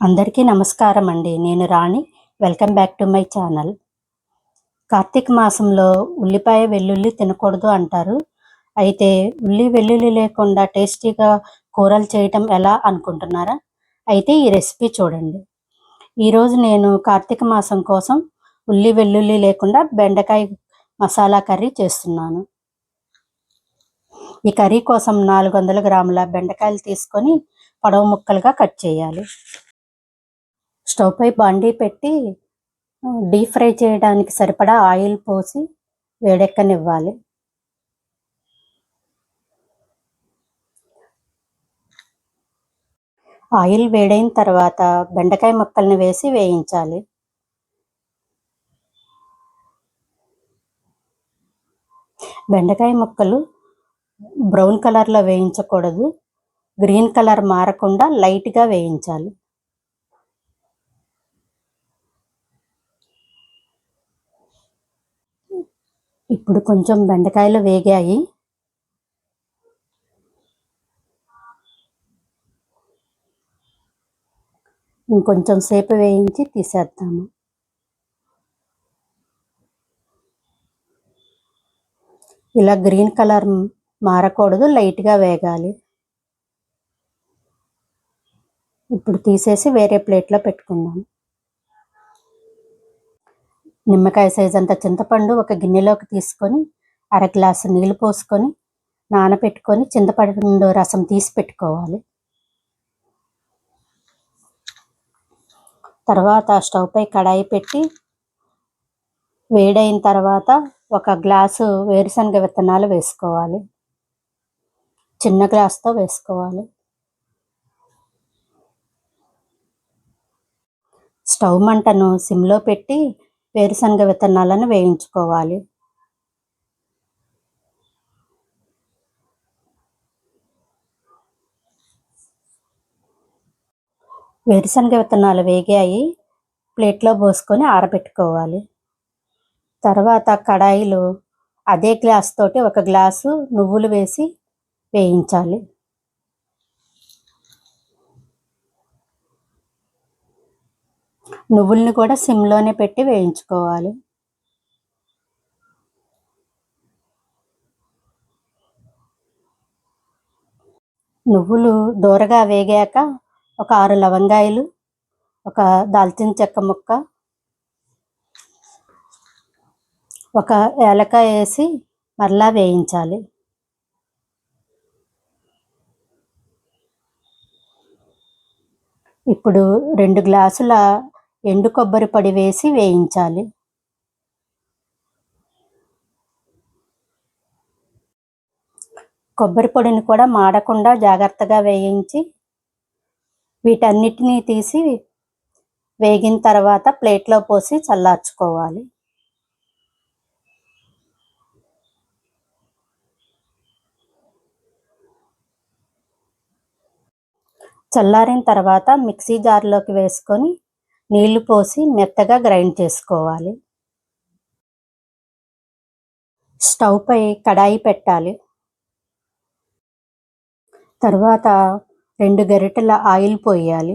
అందరికీ నమస్కారం అండి. నేను Rani. Welcome back to my channel. Karthika మాసంలో ఉల్లిపాయ వెల్లుల్లి తినకూడదు అంటారు. అయితే ఉల్లి వెల్లుల్లి లేకుండా టేస్టీగా కూరలు చేయటం ఎలా అనుకుంటున్నారా? అయితే ఈ రెసిపీ చూడండి. ఈరోజు నేను కార్తీక మాసం కోసం ఉల్లి వెల్లుల్లి లేకుండా బెండకాయ మసాలా కర్రీ చేస్తున్నాను. ఈ కర్రీ కోసం నాలుగు వందల గ్రాముల బెండకాయలు తీసుకొని పొడవు ముక్కలుగా కట్ చేయాలి. స్టవ్ పై బండి పెట్టి డీప్ ఫ్రై చేయడానికి సరిపడా ఆయిల్ పోసి వేడెక్కనివ్వాలి. ఆయిల్ వేడైన తర్వాత బెండకాయ ముక్కల్ని వేసి వేయించాలి. బెండకాయ ముక్కలు బ్రౌన్ కలర్లో వేయించకూడదు. గ్రీన్ కలర్ మారకుండా లైట్గా వేయించాలి. ఇప్పుడు కొంచెం బెండకాయలు వేగాయి. ఇంకొంచెం సేపు వేయించి తీసేద్దాము. ఇలా గ్రీన్ కలర్ మారకూడదు లైట్గా వేగాలి. ఇప్పుడు తీసేసి వేరే ప్లేట్లో పెట్టుకుందాం. నిమ్మకాయ సైజ్ అంత చింతపండు ఒక గిన్నెలోకి తీసుకొని అర గ్లాసు నీళ్ళు పోసుకొని నానబెట్టుకొని చింతపండు రసం తీసి పెట్టుకోవాలి. తర్వాత స్టవ్ పై కడాయి పెట్టి వేడైన తర్వాత ఒక గ్లాసు వేరుశనగ విత్తనాలు వేసుకోవాలి. చిన్న గ్లాస్తో వేసుకోవాలి. స్టవ్ మంటను సిమ్లో పెట్టి వేరుశనగ విత్తనాలను వేయించుకోవాలి. వేరుశనగ విత్తనాలు వేగాయి. ప్లేట్లో పోసుకొని ఆరబెట్టుకోవాలి. తర్వాత కడాయిలో అదే గ్లాస్ తోటి ఒక గ్లాసు నువ్వులు వేసి వేయించాలి. నువ్వుల్ని కూడా సిమ్లోనే పెట్టి వేయించుకోవాలి. నువ్వులు దూరగా వేగాక ఒక ఆరు లవంగాయలు ఒక దాల్చిన చెక్క ముక్క ఒక ఏలకాయ వేసి మరలా వేయించాలి. ఇప్పుడు రెండు గ్లాసుల ఎండు కొబ్బరి పొడి వేసి వేయించాలి. కొబ్బరి పొడిని కూడా మాడకుండా జాగ్రత్తగా వేయించి వీటన్నిటినీ తీసి వేగిన తర్వాత ప్లేట్లో పోసి చల్లార్చుకోవాలి. చల్లారిన తర్వాత మిక్సీ జార్లోకి వేసుకొని నీళ్ళు పోసి మెత్తగా గ్రైండ్ చేసుకోవాలి. స్టవ్ పై కడాయి పెట్టాలి. తర్వాత రెండు గరిటెల ఆయిల్ పోయాలి.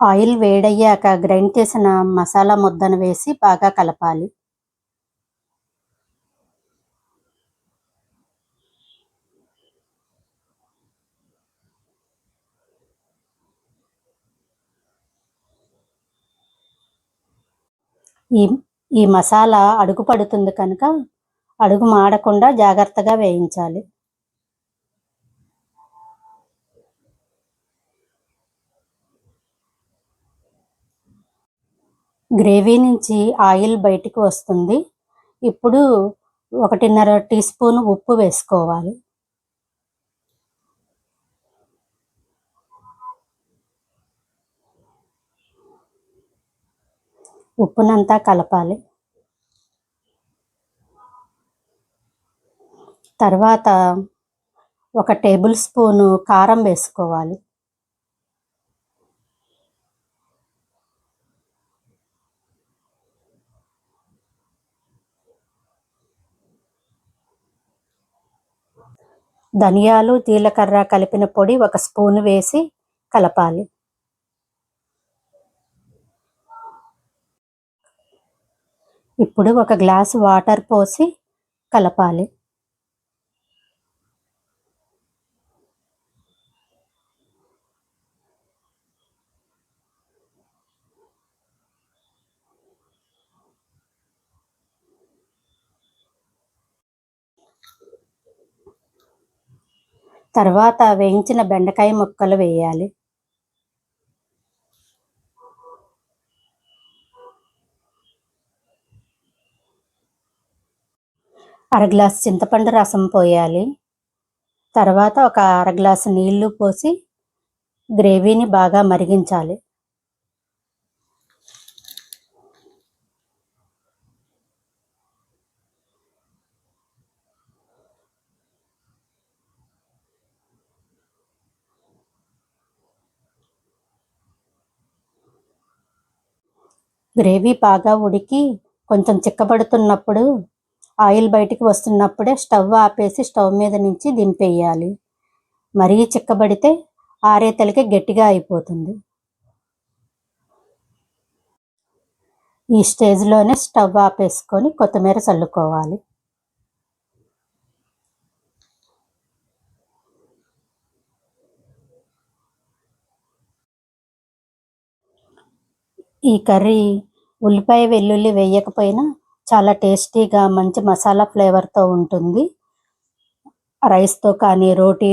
ఆయిల్ వేడయ్యాక గ్రైండ్ చేసిన మసాలా ముద్దను వేసి బాగా కలపాలి. ఈ ఈ మసాలా అడుగు పడుతుంది కనుక అడుగు మాడకుండా జాగ్రత్తగా వేయించాలి. గ్రేవీ నుంచి ఆయిల్ బయటికి వస్తుంది. ఇప్పుడు ఒకటిన్నర టీ స్పూన్ ఉప్పు వేసుకోవాలి. ఉప్పునంతా కలపాలి. తర్వాత ఒక టేబుల్ స్పూను కారం వేసుకోవాలి. ధనియాలు జీలకర్ర కలిపిన పొడి ఒక స్పూన్ వేసి కలపాలి. ఇప్పుడు ఒక గ్లాస్ వాటర్ పోసి కలపాలి. తర్వాత వేయించిన బెండకాయ ముక్కలు వేయాలి. అర గ్లాస్ చింతపండు రసం పోయాలి. తర్వాత ఒక అర గ్లాసు నీళ్ళు పోసి గ్రేవీని బాగా మరిగించాలి. గ్రేవీ బాగా ఉడికి కొంచెం చిక్కబడుతున్నప్పుడు ఆయిల్ బయటికి వస్తున్నప్పుడే స్టవ్ ఆపేసి స్టవ్ మీద నుంచి దింపేయాలి. మరీ చిక్కబడితే ఆరేతలకి గట్టిగా అయిపోతుంది. ఈ స్టేజ్లోనే స్టవ్ ఆపేసుకొని కొత్తిమీర చల్లుకోవాలి. ఈ కర్రీ ఉల్లిపాయ వెల్లుల్లి వేయకపోయినా చాలా టేస్టీగా మంచి మసాలా ఫ్లేవర్తో ఉంటుంది. రైస్తో కానీ రోటీ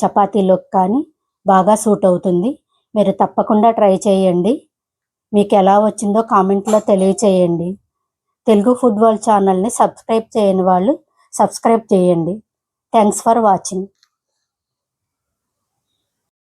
చపాతీలోకి కానీ బాగా సూట్ అవుతుంది. మీరు తప్పకుండా ట్రై చేయండి. మీకు ఎలా వచ్చిందో కామెంట్లో తెలియచేయండి. తెలుగు ఫుడ్ వరల్డ్ ఛానల్ని సబ్స్క్రైబ్ చేయని వాళ్ళు సబ్స్క్రైబ్ చేయండి. Thanks for watching.